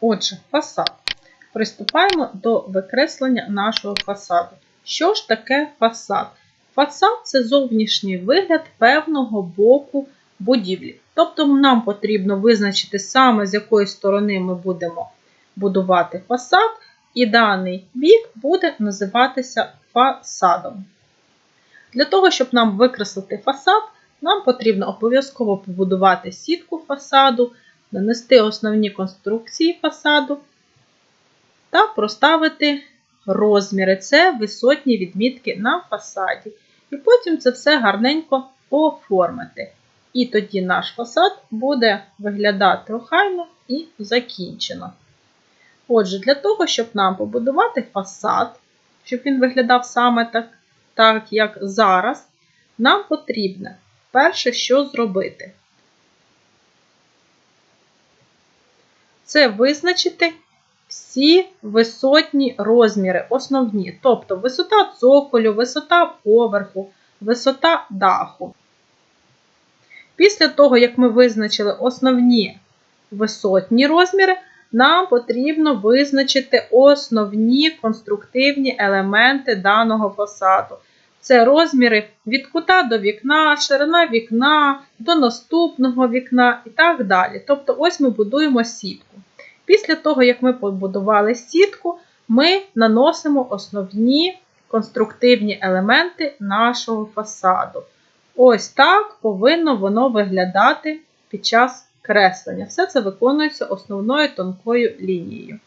Отже, фасад. Приступаємо до викреслення нашого фасаду. Що ж таке фасад? Фасад це зовнішній вигляд певного боку будівлі. Тобто нам потрібно визначити саме з якої сторони ми будемо будувати фасад, і даний бік буде називатися фасадом. Для того, щоб нам викреслити фасад, нам потрібно обов'язково побудувати сітку фасаду, нанести основні конструкції фасаду та проставити розміри. Це висотні відмітки на фасаді. І потім це все гарненько оформити. І тоді наш фасад буде виглядати охайно і закінчено. Отже, для того, щоб нам побудувати фасад, щоб він виглядав саме так, так як зараз, нам потрібно перше, що зробити. Це визначити всі висотні розміри, основні, тобто висота цоколю, висота поверху, висота даху. Після того, як ми визначили основні висотні розміри, нам потрібно визначити основні конструктивні елементи даного фасаду. Це розміри від кута до вікна, ширина вікна, до наступного вікна і так далі. Тобто, ось ми будуємо сітку. Після того, як ми побудували сітку, ми наносимо основні конструктивні елементи нашого фасаду. Ось так повинно воно виглядати під час креслення. Все це виконується основною тонкою лінією.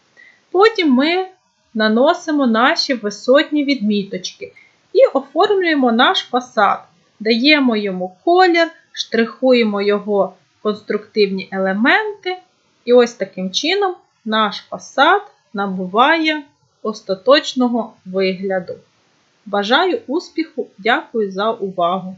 Потім ми наносимо наші висотні відміточки і оформлюємо наш фасад, даємо йому колір, штрихуємо його конструктивні елементи. І ось таким чином наш фасад набуває остаточного вигляду. Бажаю успіху, дякую за увагу!